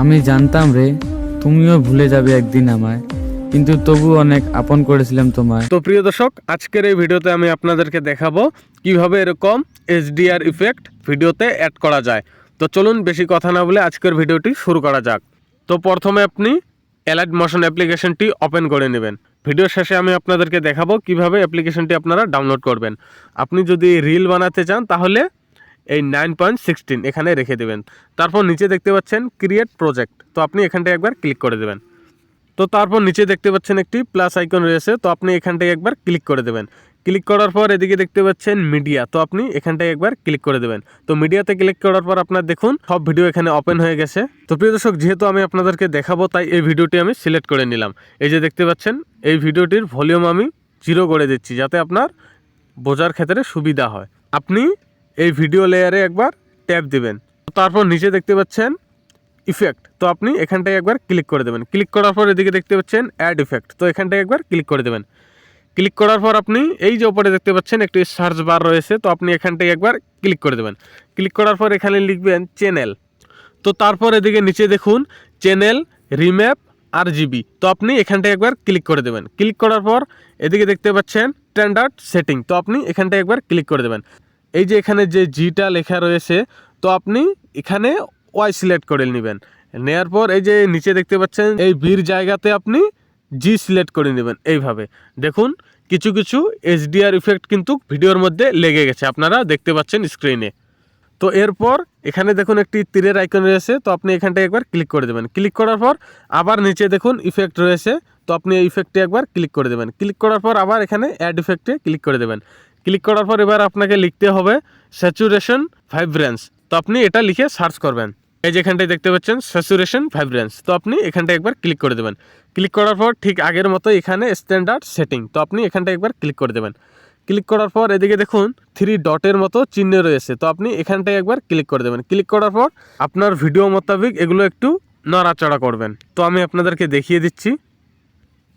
আমি জানতাম রে, তুমিও ভুলে যাবে একদিন আমায়। কিন্তু তবু অনেক আপন করেছিলাম তোমায়। তো প্রিয় দর্শক, আজকের এই ভিডিওতে আমি আপনাদেরকে দেখাবো কীভাবে এরকম এইচডিআর ইফেক্ট ভিডিওতে অ্যাড করা যায়। তো চলুন বেশি কথা না বলে আজকের ভিডিওটি শুরু করা যাক। তো প্রথমে আপনি অ্যালাইড মোশন অ্যাপ্লিকেশনটি ওপেন করে নেবেন। ভিডিও শেষে আমি আপনাদেরকে দেখাবো কীভাবে অ্যাপ্লিকেশনটি আপনারা ডাউনলোড করবেন। আপনি যদি রিল বানাতে চান, তাহলে এই নাইন পয়েন্ট সিক্সটিন এখানে রেখে দেবেন। তারপর নিচে দেখতে পাচ্ছেন ক্রিয়েট প্রজেক্ট তো আপনি এখানটায় একবার ক্লিক করে দেবেন। তো তারপর নিচে দেখতে পাচ্ছেন একটি প্লাস আইকন রয়েছে, তো আপনি এখানটায় একবার ক্লিক করে দেবেন। ক্লিক করার পর এদিকে দেখতে পাচ্ছেন মিডিয়া তো আপনি এখানটায় একবার ক্লিক করে দেবেন। তো মিডিয়াতে ক্লিক করার পর আপনার দেখুন, সব ভিডিও এখানে ওপেন হয়ে গেছে। তো প্রিয় দর্শক, যেহেতু আমি আপনাদেরকে দেখাবো, তাই এই ভিডিওটি আমি সিলেক্ট করে নিলাম। এই যে দেখতে পাচ্ছেন, এই ভিডিওটির ভলিউম আমি জিরো করে দিচ্ছি, যাতে আপনার বোঝার ক্ষেত্রে সুবিধা হয়। আপনি এই ভিডিও লেয়ারে একবার ট্যাপ দিবেন। তারপর নিচে দেখতে পাচ্ছেন ইফেক্ট তো আপনি এখানটায় একবার ক্লিক করে দেবেন। ক্লিক করার পর এদিকে দেখতে পাচ্ছেন অ্যাড ইফেক্ট তো এখানটায় একবার ক্লিক করে দেবেন। ক্লিক করার পর আপনি এই যে ওপরে দেখতে পাচ্ছেন একটি সার্চ বার রয়েছে। তো আপনি এখানটায় একবার ক্লিক করে দেবেন। ক্লিক করার পর এখানে লিখবেন চ্যানেল তো তারপর এদিকে নিচে দেখুন চ্যানেল রিম্যাপ আর জিবি তো আপনি এখানটায় একবার ক্লিক করে দেবেন। ক্লিক করার পর এদিকে দেখতে পাচ্ছেন স্ট্যান্ডার্ড সেটিং তো আপনি এখানটায় একবার ক্লিক করে দেবেন। এই যে এখানে যে জিটা লেখা রয়েছে, তো আপনি এখানে ওয়াই সিলেক্ট করে নেবেন। নেয়ার পর এই যে নিচে দেখতে পাচ্ছেন, এই বীর জায়গাতে আপনি জি সিলেক্ট করে নেবেন এইভাবে। দেখুন, কিছু কিছু এইচডিআর ইফেক্ট কিন্তু ভিডিওর মধ্যে লেগে গেছে, আপনারা দেখতে পাচ্ছেন স্ক্রিনে তো এরপর এখানে দেখুন একটি তীরের আইকন রয়েছে, তো আপনি এখানটায় একবার ক্লিক করে দেবেন। ক্লিক করার পর আবার নিচে দেখুন ইফেক্ট রয়েছে, তো আপনি এই ইফেক্টে একবার ক্লিক করে দেবেন। ক্লিক করার পর আবার এখানে অ্যাড ইফেক্টে ক্লিক করে দেবেন। ক্লিক করার পর এবার আপনাকে লিখতে হবে স্যাচুরেশন ভাইব্রেন্স। তো আপনি এটা লিখে সার্চ করবেন। এই যে এখানটায় দেখতে পাচ্ছেন, স্যাচুরেশন ভাইব্রেন্স। তো আপনি এখানটায় একবার ক্লিক করে দেবেন। ক্লিক করার পর ঠিক আগের মতো এখানে স্ট্যান্ডার্ড সেটিং। তো আপনি এখানটায় একবার ক্লিক করে দেবেন। ক্লিক করার পর এদিকে দেখুন, থ্রি ডটের মতো চিহ্ন রয়েছে। তো আপনি এখানটায় একবার ক্লিক করে দেবেন। ক্লিক করার পর আপনার ভিডিও মোতাবেক এগুলো একটু নড়াচড়া করবেন। তো আমি আপনাদেরকে দেখিয়ে দিচ্ছি।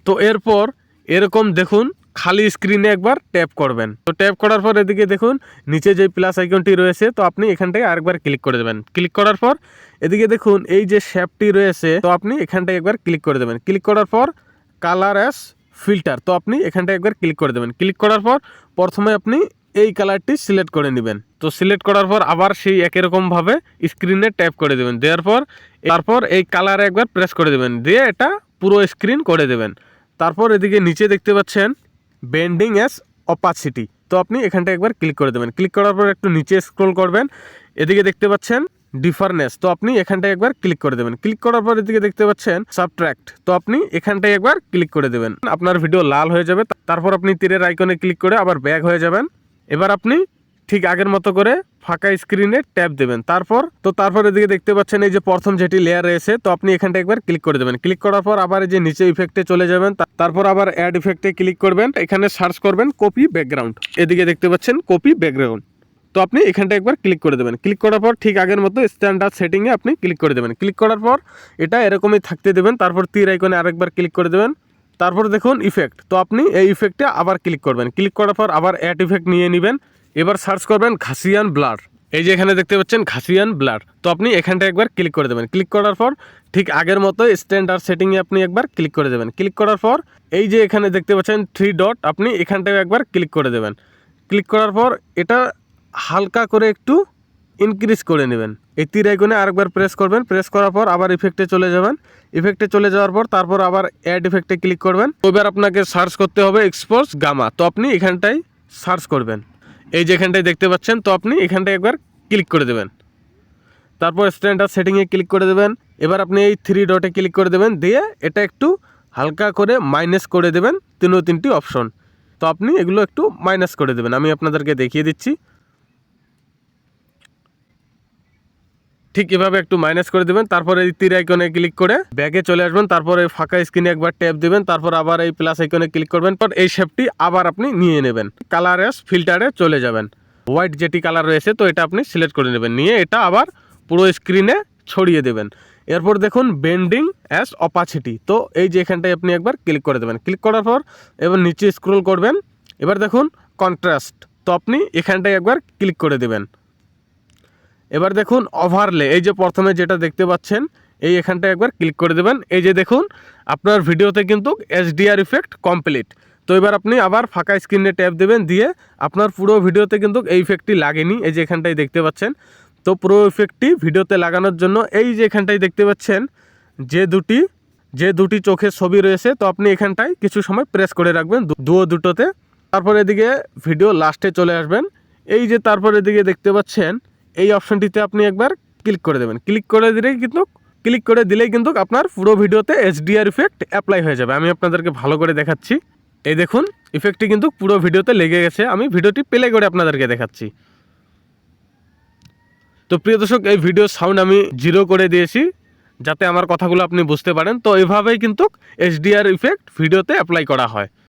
তো এরপর এরকম দেখুন খালি স্ক্রিনে একবার ট্যাপ করবেন। তো ট্যাপ করার পর এদিকে দেখুন, নিচে যে প্লাস আইকনটি রয়েছে, তো আপনি এখানটায় আরেকবার ক্লিক করে দেবেন। ক্লিক করার পর এদিকে দেখুন, এই যে শ্যাপটি রয়েছে, তো আপনি এখানটায় একবার ক্লিক করে দেবেন। ক্লিক করার পর কালার অ্যাস ফিল্টার তো আপনি এখানটায় একবার ক্লিক করে দেবেন। ক্লিক করার পর প্রথমে আপনি এই কালারটি সিলেক্ট করে নেবেন। তো সিলেক্ট করার পর আবার সেই একই রকমভাবে স্ক্রিনে ট্যাপ করে দেবেন। দেওয়ার পর, তারপর এই কালারে একবার প্রেস করে দেবেন। দিয়ে এটা পুরো স্ক্রিন করে দেবেন। তারপর এদিকে নিচে দেখতে পাচ্ছেন বেন্ডিং এস অপাসিটি তো আপনি এখানটা একবার ক্লিক করে দেবেন। ক্লিক করার পর একটু নিচে স্ক্রোল করবেন। এদিকে দেখতে পাচ্ছেন ডিফারনেস তো আপনি এখানটায় একবার ক্লিক করে দেবেন। ক্লিক করার পর এদিকে দেখতে পাচ্ছেন সাবট্র্যাক্ট তো আপনি এখানটায় একবার ক্লিক করে দেবেন। আপনার ভিডিও লাল হয়ে যাবে। তারপর আপনি তীরের আইকনে ক্লিক করে আবার ব্যাগ হয়ে যাবেন। এবার আপনি ঠিক আগের মতো করে ফাঁকা স্ক্রিনে ট্যাপ দেবেন। তারপর, তো তারপর এদিকে দেখতে পাচ্ছেন এই যে প্রথম যেটি লেয়ার রয়েছে, তো আপনি এখানটা একবার ক্লিক করে দেবেন। ক্লিক করার পর আবার এই যে নিচে ইফেক্টে চলে যাবেন তারপর আবার অ্যাড ইফেক্টে ক্লিক করবেন, এখানে সার্চ করবেন কপি ব্যাকগ্রাউন্ড এদিকে দেখতে পাচ্ছেন কপি ব্যাকগ্রাউন্ড তো আপনি এখানটা একবার ক্লিক করে দেবেন। ক্লিক করার পর ঠিক আগের মতো স্ট্যান্ডার্ড সেটিংয়ে আপনি ক্লিক করে দেবেন। ক্লিক করার পর এটা এরকমই থাকতে দেবেন, তারপর তীর আইকনে আরেকবার ক্লিক করে দেবেন। তারপর দেখুন ইফেক্ট তো আপনি এই ইফেক্টে আবার ক্লিক করবেন। ক্লিক করার পর আবার অ্যাড ইফেক্ট নিয়ে নেবেন। এবার সার্চ করবেন ঘাসিয়ান ব্লার। এই যে এখানে দেখতে পাচ্ছেন ঘাসিয়ান ব্লার। তো আপনি এখানটা একবার ক্লিক করে দেবেন। ক্লিক করার পর ঠিক আগের মতো স্ট্যান্ডার্ড সেটিংয়ে আপনি একবার ক্লিক করে দেবেন। ক্লিক করার পর এই যে এখানে দেখতে পাচ্ছেন থ্রি ডট আপনি এখানটায় একবার ক্লিক করে দেবেন। ক্লিক করার পর এটা হালকা করে একটু ইনক্রিজ করে নেবেন। এই তীর আইকনে আরেকবার প্রেস করবেন। প্রেস করার পর আবার ইফেক্টে চলে যাবেন। ইফেক্টে চলে যাওয়ার পর তারপর আবার অ্যাড ইফেক্টে ক্লিক করবেন। এবার আপনাকে সার্চ করতে হবে এক্সপোর্স গামা তো আপনি এখানটায় সার্চ করবেন। এই যেখানটায় দেখতে পাচ্ছেন, তো আপনি এখানটায় একবার ক্লিক করে দেবেন। তারপর স্ট্যান্ডার্ড সেটিংয়ে ক্লিক করে দেবেন। এবার আপনি এই থ্রি ডটে ক্লিক করে দেবেন, দিয়ে এটা একটু হালকা করে মাইনাস করে দেবেন, তিনও তিনটি অপশন তো আপনি এগুলো একটু মাইনাস করে দেবেন। আমি আপনাদেরকে দেখিয়ে দিচ্ছি। ঠিক এভাবে একটু মাইনাস করে দেবেন, তারপর এই তীর আইকনে ক্লিক করে ব্যাগে চলে আসবেন, তারপর ফাঁকা স্ক্রিনে একবার ট্যাপ দেবেন, তারপর আবার এই প্লাস আইকনে ক্লিক করবেন পর এই শেপটি আবার আপনি নিয়ে নেবেন। কালারেস ফিল্টারে চলে যাবেন। হোয়াইট যেটি কালার রয়েছে, তো এটা আপনি সিলেক্ট করে নেবেন, নিয়ে এটা আবার পুরো স্ক্রিনে ছড়িয়ে দেবেন। এরপর দেখুন বেন্ডিং অ্যাস অপাসিটি তো এই যে এখানটায় আপনি একবার ক্লিক করে দেবেন। ক্লিক করার পর এবার নিচে স্ক্রল করবেন, এবার দেখুন কন্ট্রাস্ট তো আপনি এখানটায় একবার ক্লিক করে দেবেন। এবার দেখুন ওভারলে এই যে প্রথমে যেটা দেখতে পাচ্ছেন, এই এখানটায় একবার ক্লিক করে দেবেন। এই যে দেখুন, আপনার ভিডিওতে কিন্তু এইচডিআর ইফেক্ট কমপ্লিট তো এবার আপনি আবার ফাঁকা স্ক্রিনে ট্যাপ দেবেন দিয়ে আপনার পুরো ভিডিওতে কিন্তু এই ইফেক্টটি লাগেনি, এই যে এখানটায় দেখতে পাচ্ছেন। তো পুরো ইফেক্টটি ভিডিওতে লাগানোর জন্য এই যে এখানটায় দেখতে পাচ্ছেন, যে দুটি যে দুটি চোখের ছবি রয়েছে, তো আপনি এখানটায় কিছু সময় প্রেস করে রাখবেন দুও দুটোতে। তারপর এদিকে ভিডিও লাস্টে চলে আসবেন। এই যে তারপর এদিকে দেখতে পাচ্ছেন এই অপশনটিতে আপনি একবার ক্লিক করে দেবেন। ক্লিক করে দিলেই কিন্তু, ক্লিক করে দিলেই কিন্তু আপনার পুরো ভিডিওতে এইচডিআর ইফেক্ট অ্যাপ্লাই হয়ে যাবে। আমি আপনাদেরকে ভালো করে দেখাচ্ছি। এই দেখুন ইফেক্টটি কিন্তু পুরো ভিডিওতে লেগে গেছে। আমি ভিডিওটি প্লে করে আপনাদেরকে দেখাচ্ছি। তো প্রিয় দর্শক, এই ভিডিও সাউন্ড আমি জিরো করে দিয়েছি, যাতে আমার কথাগুলো আপনি বুঝতে পারেন। তো এভাবেই কিন্তু এইচডিআর ইফেক্ট ভিডিওতে অ্যাপ্লাই করা হয়।